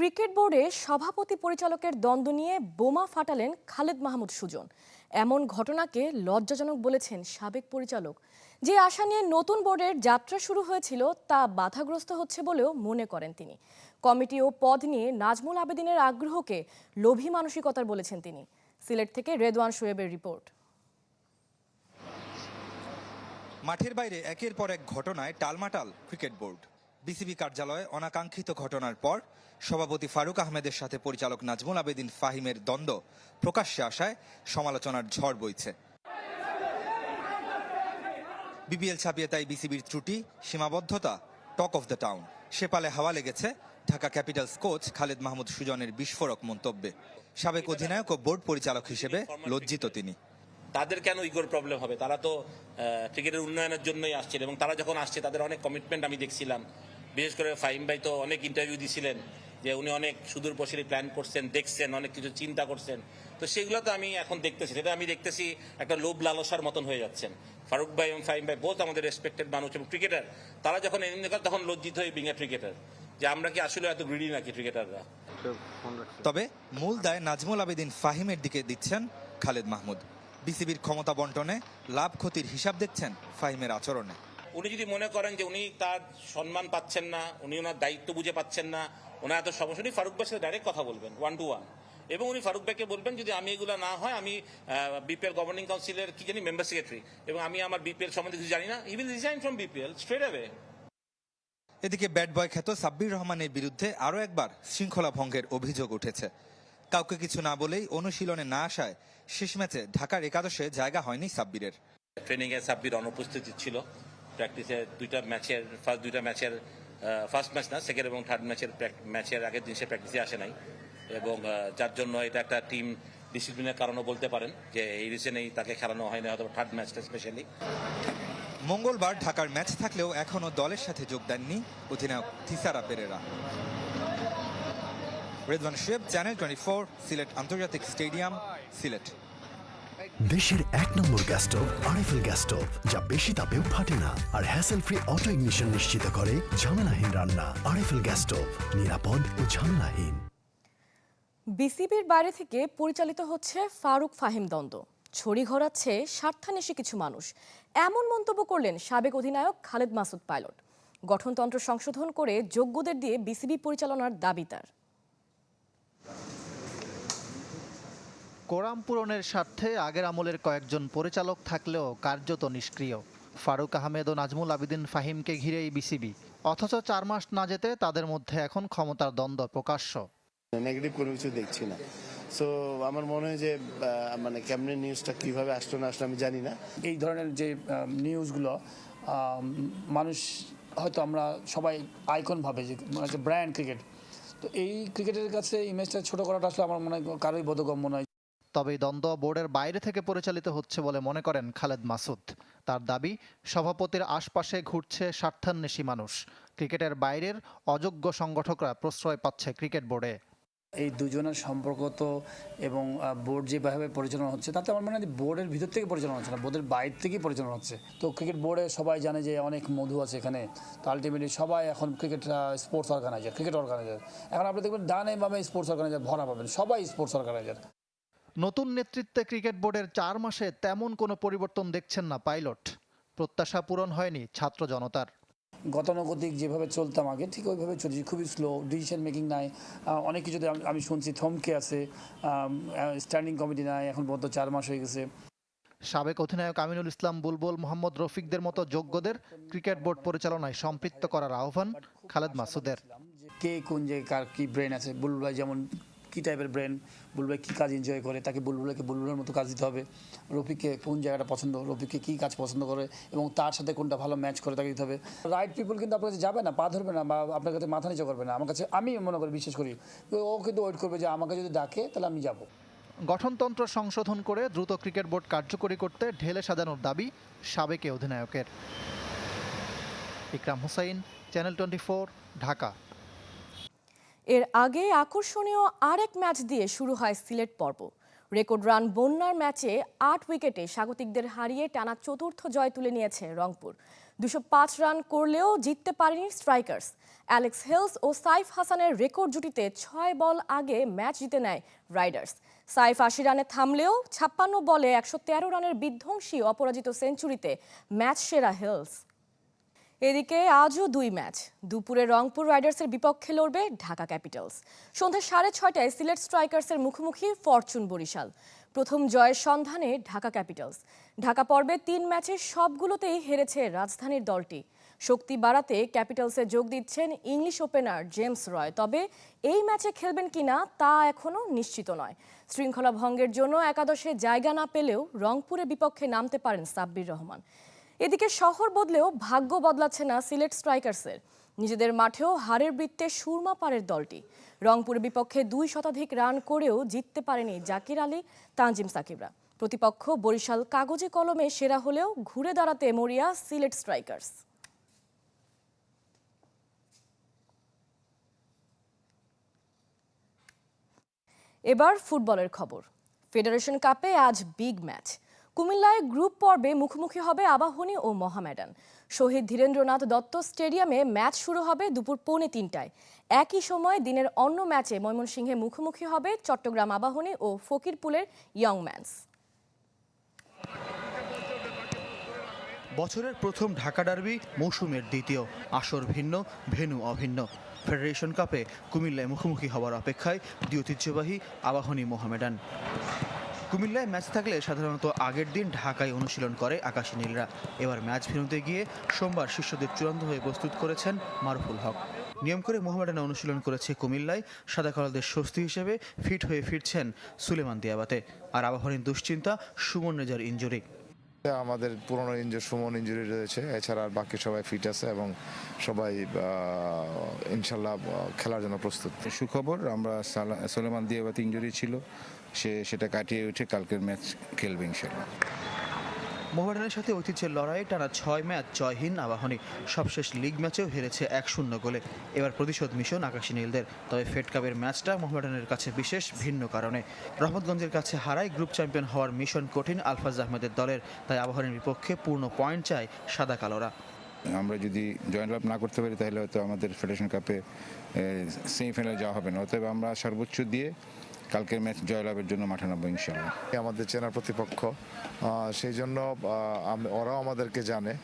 Cricket বোর্ডে সভাপতি পরিচালকের দ্বন্দ্ব নিয়ে বোমা ফাটালেন খালেদ মাহমুদ সুজন। এমন ঘটনাকে লজ্জাজনক বলেছেন সাবেক পরিচালক। যে আশা নিয়ে নতুন বোর্ডের যাত্রা শুরু হয়েছিল তা বাধাগ্রস্ত হচ্ছে বলেও মনে করেন তিনি। কমিটি ও পদ নিয়ে নাজমুল আবেদিনের আগ্রহকে লোভী মানসিকতার বলেছেন তিনি। সিলেট থেকে রেদওয়ান শোয়েবের রিপোর্ট। মাঠের বাইরে একের পর এক ঘটনায় টালমাটাল ক্রিকেট বোর্ড। বিসিবি কার্যালয়ে অনাকাঙ্ক্ষিত ঘটনার পর সভাপতি ফারুক আহমেদের সাথে পরিচালক নাজমুল আবেদিন ফাহিমের দ্বন্দ্ব প্রকাশ্যে আসায় সমালোচনার ঝড় বইছে। বিপিএল ছাপিয়ে তাই বিসিবির ত্রুটি, সীমাবদ্ধতা, টক অফ দ্য টাউন। সেপালে হাওয়া লেগেছে ঢাকা ক্যাপিটালস কোচ খালেদ মাহমুদ সুজনের বিস্ফোরক মন্তব্যে। সাবেক অধিনায়ক ও বোর্ড পরিচালক হিসেবে লজ্জিত তিনি। তাদের কেন ইগোর প্রবলেম হবে? তারা তো ক্রিকেটের উন্নয়নের জন্যই আসছেন এবং তারা যখন আসছে, তাদের অনেক কমিটমেন্ট আমি দেখছিলাম। বিশেষ করে ফাহিম ভাই তো অনেক ইন্টারভিউ দিছিলেন, যে উনি অনেক সুদূর প্রসারী প্ল্যান করছেন, দেখছেন, অনেক কিছু চিন্তা করছেন। তো সেগুলো তো আমি এখন দেখতেছি, সেটা আমি দেখতেছি একটা লোভ লালসার মতন হয়ে যাচ্ছেন। ফারুক ভাই এবং ফাহিম ভাই বোধ আমাদের রেসপেক্টেড মানুষ এবং ক্রিকেটার তারা যখন এমনি করে তখন লজ্জিত হয়ে বিং ক্রিকেটার যে আমরা কি আসলে এত গ্রিডি নাকি ক্রিকেটাররা তবে মূল দায় নাজমুল আবেদিন ফাহিমের দিকে দিচ্ছেন খালেদ মাহমুদ। বিসিবির ক্ষমতা বন্টনে লাভ ক্ষতির হিসাব দেখছেন ফাহিমের আচরণে। উনি যদি মনে করেন যে উনি তার সম্মান পাচ্ছেন না উনি ওনার দায়িত্ব বুঝে পাচ্ছেন না ওনার এত সমস্যা উনি ফারুক ভাইয়ের সাথে ডাইরেক্ট কথা বলবেন ওয়ান টু ওয়ান এবং উনি ফারুক ভাইকে বলবেন যদি আমি এগুলো না হয় আমি বিপিএল গভর্নিং কাউন্সিলের কি জানি মেম্বার সেক্রেটারি এবং আমি আমার বিপিএল সম্বন্ধে কিছু জানি না I will resign from BPL straight away এদিকে ব্যাট বয় খ্যাত সাব্বির রহমানের বিরুদ্ধে আরও একবার শৃঙ্খলা ভঙ্গের অভিযোগ উঠেছে। কাউকে কিছু না বলেই অনুশীলনে না আসায় শেষ ম্যাচে ঢাকার একাদশে জায়গা হয়নি সাব্বিরের। ট্রেনিং এ সাব্বির অনুপস্থিতি ছিল। প্র্যাকটিসে দুইটা ম্যাচের ফার্স্ট দুইটা ম্যাচের ফার্স্ট ম্যাচ না সেকেন্ড এবং থার্ড ম্যাচের ম্যাচের আগের দিন সে প্র্যাকটিসে আসে নাই। এবং যার জন্য এটা একটা টিম ডিসিপ্লিনের কারণও বলতে পারেন যে এই রিজনেই তাকে খেলানো হয়নি, হয়তো থার্ড ম্যাচটা স্পেশালি মঙ্গলবার ঢাকার ম্যাচ থাকলেও এখনও দলের সাথে যোগ দেননি অধিনায়ক থিসারা পেরেরা। রেদওয়ান শেব, চ্যানেল টোয়েন্টি ফোর সিলেট আন্তর্জাতিক স্টেডিয়াম, সিলেট। দেশের এক number gas stove RFL gas stove যা বেশি তাপেও ফাটে না। আর হ্যাসেল ফ্রি অটো ইগনিশন নিশ্চিত করে ঝামেলাহীন রান্না আরএফএল গ্যাস স্টোভ নিরাপদ ও ঝামেলাহীন। বিসিবির বাইরে থেকে পরিচালিত হচ্ছে ফারুক ফাহিম দ্বন্দ্ব। ছড়ি ঘোরাচ্ছে স্বার্থান্বেষী কিছু মানুষ। এমন মন্তব্য করলেন সাবেক অধিনায়ক খালেদ মাসুদ পাইলট। গঠনতন্ত্র সংশোধন করে যোগ্যদের দিয়ে বিসিবি পরিচালনার দাবি তার। কোরাম পূরণের স্বার্থে আগের আমলের কয়েকজন পরিচালক থাকলেও কার্যত নিষ্ক্রিয়। ফারুক আহমেদ ও নাজমুল আবিদিন ফাহিমকে ঘিরেই বিসিবি। অথচ চার মাস না যেতে তাদের মধ্যে এখন ক্ষমতার দ্বন্দ্ব প্রকাশ্য। নেগেটিভ কোনো কিছু দেখছি না। সো আমার মনে হয় যে মানে কেমনে নিউজটা কীভাবে আসলো না আসলো আমি জানি না। এই ধরনের যে নিউজগুলো মানুষ হয়তো আমরা সবাই আইকন ভাবে যে মানে যে ব্র্যান্ড ক্রিকেট তো এই ক্রিকেটের কাছে ইমেজটা ছোট করাটা আসলে আমার মনে হয় কারোই বোধগম্য নয়। তবে এই দ্বন্দ্ব বোর্ডের বাইরে থেকে পরিচালিত হচ্ছে বলে মনে করেন খালেদ মাসুদ। তার দাবি, সভাপতির আশপাশে ঘুরছে স্বার্থান্বেষী মানুষ। ক্রিকেটের বাইরের অযোগ্য সংগঠকরা প্রশ্রয় পাচ্ছে ক্রিকেট বোর্ডে। এই দুজনের সম্পর্ক তো এবং বোর্ড যেভাবে পরিচালনা হচ্ছে, তাতে আমার মনে হয় বোর্ডের ভিতর থেকে পরিচালনা হচ্ছে না, বোর্ডের বাইরে থেকেই পরিচালনা হচ্ছে। তো ক্রিকেট বোর্ডে সবাই জানে যে অনেক মধু আছে এখানে। তো আলটিমেটলি সবাই এখন cricket sports organiser cricket organiser এখন আপনি দেখবেন ডানে বামে স্পোর্টস অর্গানাইজার ভরা পাবেন, সবাই স্পোর্টস অর্গানাইজার নতুন নেতৃত্বে ক্রিকেট বোর্ডের চার মাসে তেমন কোনো পরিবর্তন দেখছেন না পাইলট। প্রত্যাশা পূরণ হয়নি ছাত্র জনতার। গতানুগতিক যেভাবে চলতাম আগে ঠিক ওইভাবে চলছি খুবই স্লো ডিসিশন মেকিং নাই। অনেক কিছুতে আমি- শুনছি থমকে আছে। স্ট্যান্ডিং কমিটি নাই এখন পর্যন্ত চার মাস হয়ে গেছে। সাবেক অধিনায়ক আমিনুল ইসলাম বুলবুল মোহাম্মদ রফিকদের মতো যোগ্যদের ক্রিকেট বোর্ড পরিচালনায় সম্পৃক্ত করার আহ্বান খালেদ মাসুদের। কে কোন যে কার কি ব্রেন আছে বুলবুল ভাই যেমন কী টাইপের ব্রেন বুলবুল কী কাজ এনজয় করে, তাকে বুলবুলকে বুলবুলের মতো কাজ দিতে হবে। রফিককে কোন জায়গাটা পছন্দ, রফিককে কী কাজ পছন্দ করে এবং তার সাথে কোনটা ভালো ম্যাচ করে তাকে দিতে হবে। রাইট পিপল কিন্তু আপনার কাছে যাবে না, পা ধরবে না বা আপনার কাছে মাথা নিচে করবে না। আমার কাছে, আমি মনে করি, বিশ্বাস করি ও কিন্তু ওয়েট করবে যে আমাকে যদি ডাকে, তাহলে আমি যাব। গঠনতন্ত্র সংশোধন করে দ্রুত ক্রিকেট বোর্ড কার্যকরী করতে ঢেলে সাজানোর দাবি সাবেক অধিনায়কের। Ikram Hussain channel twenty Dhaka. এর আগে আকর্ষণীয় আরেক ম্যাচ দিয়ে শুরু হয় সিলেট পর্ব। রেকর্ড রান বন্যার ম্যাচে আট উইকেটে স্বাগতিকদের হারিয়ে টানা চতুর্থ জয় তুলে নিয়েছে রংপুর। দুশো পাঁচ রান করলেও জিততে পারেনি স্ট্রাইকার্স। অ্যালেক্স হেলস ও সাইফ হাসানের রেকর্ড জুটিতে ছয় বল আগে ম্যাচ জিতে নেয় রাইডার্স। সাইফ আশি রানে থামলেও ছাপ্পান্ন বলে একশো তেরো রানের বিধ্বংসী অপরাজিত সেঞ্চুরিতে ম্যাচ সেরা হেলস। এদিকে আজও দুই ম্যাচ। দুপুরে রংপুর রাইডার্সের বিপক্ষে লড়বে ঢাকা ক্যাপিটালস। সন্ধ্যা সাড়ে ছয়টায় সিলেট স্ট্রাইকার্সের মুখোমুখি ফরচুন বরিশাল। প্রথম জয়ের সন্ধানে ঢাকা ক্যাপিটালস। ঢাকা পর্বে তিন ম্যাচে সবগুলোতেই হেরেছে রাজধানীর দলটি। শক্তি বাড়াতে ক্যাপিটালসে যোগ দিচ্ছেন ইংলিশ ওপেনার জেমস রয়। তবে এই ম্যাচে খেলবেন কিনা তা এখনও নিশ্চিত নয়। শৃঙ্খলা ভঙ্গের জন্য একাদশে জায়গা না পেলেও রংপুরের বিপক্ষে নামতে পারেন সাব্বির রহমান। এদিকে শহর বদলেও ভাগ্য বদলাচ্ছে না সিলেট স্ট্রাইকার্সের। নিজেদের মাঠেও হারের বৃত্তে সুরমা পারের দলটি। রংপুরের বিপক্ষে দুই শতাধিক রান করেও জিততে পারেনি জাকির আলী, তানজিম সাকিবরা। প্রতিপক্ষ বরিশাল কাগজে কলমে সেরা হলেও ঘুরে দাঁড়াতে মরিয়া সিলেট স্ট্রাইকার্স। এবার ফুটবলের খবর। ফেডারেশন কাপে আজ বিগ ম্যাচ। কুমিল্লায় গ্রুপ পর্বে মুখোমুখি হবে আবাহনী ও মহামেডান। শহীদ ধীরেন্দ্রনাথ দত্ত স্টেডিয়ামে ম্যাচ শুরু হবে দুপুর পৌনে তিনটায়। একই সময় দিনের অন্য ম্যাচে ময়মনসিংহে মুখোমুখি হবে চট্টগ্রাম আবাহনী ও ফকিরপুলের ইয়ং ম্যানস। বছরের প্রথম ঢাকা ডার্বি মৌসুমের দ্বিতীয়। আসর ভিন্ন ভেনু অভিন্ন। ফেডারেশন কাপে কুমিল্লায় মুখোমুখি হওয়ার অপেক্ষায় দুই ঐতিহ্যবাহী আবাহনী মোহামেডান। কুমিল্লায় ম্যাচ থাকলে সাধারণত আগের দিন ঢাকায় অনুশীলন করে আকাশী নীলরা। এবার ম্যাচ ফেরোতে গিয়ে সোমবার শিষ্যদের চূড়ান্ত হয়ে প্রস্তুত করেছেন মারুফুল হক। নিয়ম করে মোহামেডানে অনুশীলন করেছে কুমিল্লায়, সাদা কালারদের স্বস্তি হিসেবে ফিট হয়ে ফিরছেন সুলেমান দিয়াবাতে। আর আবাহনীর দুশ্চিন্তা সুমন রেজার ইঞ্জুরি। আমাদের পুরনো ইঞ্জুরি সুমন ইঞ্জুরি রয়েছে। এছাড়া আর বাকি সবাই ফিট আছে এবং সবাই ইনশাল্লাহ খেলার জন্য প্রস্তুত। সুখবর, আমরা সালা- সোলেমান দিয়াবাতি ইঞ্জুরি ছিল। সে সেটা কাটিয়ে উঠে কালকের ম্যাচ খেলবে ইনশাল্লাহ। মোহামেডানের সাথে ঐতিহ্যের লড়াই টানা ছয় ম্যাচ জয়হীন আবাহনী। সবশেষ লিগ ম্যাচেও হেরেছে এক শূন্য গোলে। এবার প্রতিশোধ মিশন আকাশী নীলদের। তবে ফেড কাপের ম্যাচটা মোহামেডানের কাছে বিশেষ ভিন্ন কারণে। রহমতগঞ্জের কাছে হারায় গ্রুপ চ্যাম্পিয়ন হওয়ার মিশন কঠিন আলফাজ আহমেদের দলের। তাই আবাহনীর বিপক্ষে পূর্ণ পয়েন্ট চায় সাদা কালোরা। আমরা যদি জয়েন্ট লাভ না করতে পারি, তাহলে হয়তো আমাদের ফেডারেশন কাপে সেমিফাইনালে যাওয়া হবে না। অতএব আমরা সর্বোচ্চ দিয়ে কালকের ম্যাচ জয়লাভের জন্য মাঠে নামবো ইনশাল্লাহ আমাদের চেনা প্রতিপক্ষ। সেই জন্য ওরাও আমাদেরকে জানে।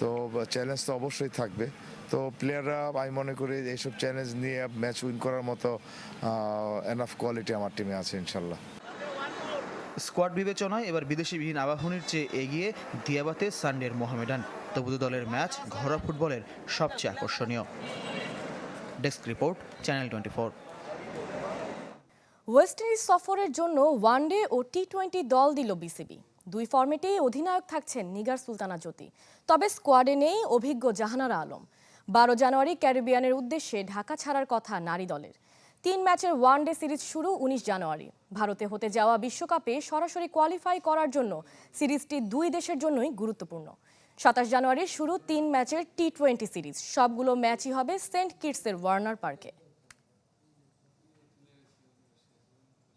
তো চ্যালেঞ্জ তো অবশ্যই থাকবে। তো প্লেয়াররা আমি মনে করি এইসব চ্যালেঞ্জ নিয়ে ম্যাচ উইন করার মতো এনাফ কোয়ালিটি আমার টিমে আছে ইনশাল্লাহ স্কোয়াড বিবেচনায় এবার বিদেশিবিহীন আবাহনীর চেয়ে এগিয়ে দিয়াবাতে সানডের মোহামেডান। তবু দলের ম্যাচ ঘরোয়া ফুটবলের সবচেয়ে আকর্ষণীয়। Desk report channel twenty West Indies সফরের জন্য ওয়ানডে ও টি টোয়েন্টি দল দিল বিসিবি। দুই ফর্মেটেই অধিনায়ক থাকছেন নিগার সুলতানা জ্যোতি। তবে স্কোয়াডে নেই অভিজ্ঞ জাহানারা আলম। বারো জানুয়ারি ক্যারিবিয়ানের উদ্দেশ্যে ঢাকা ছাড়ার কথা নারী দলের। তিন ম্যাচের ওয়ানডে সিরিজ শুরু উনিশ জানুয়ারি। ভারতে হতে যাওয়া বিশ্বকাপে সরাসরি কোয়ালিফাই করার জন্য সিরিজটি দুই দেশের জন্যই গুরুত্বপূর্ণ। সাতাশ জানুয়ারি শুরু তিন ম্যাচের টি টোয়েন্টি সিরিজ। সবগুলো ম্যাচই হবে সেন্ট কিটসের ওয়ার্নার পার্কে।